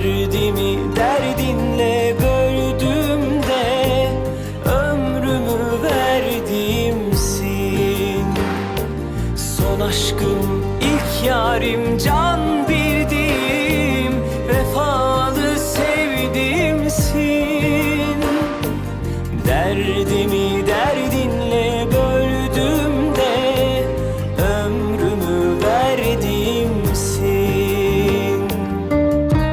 Derdimi derdinle böldüm de Ömrümü verdiğimsin Son aşkım ilk yarim can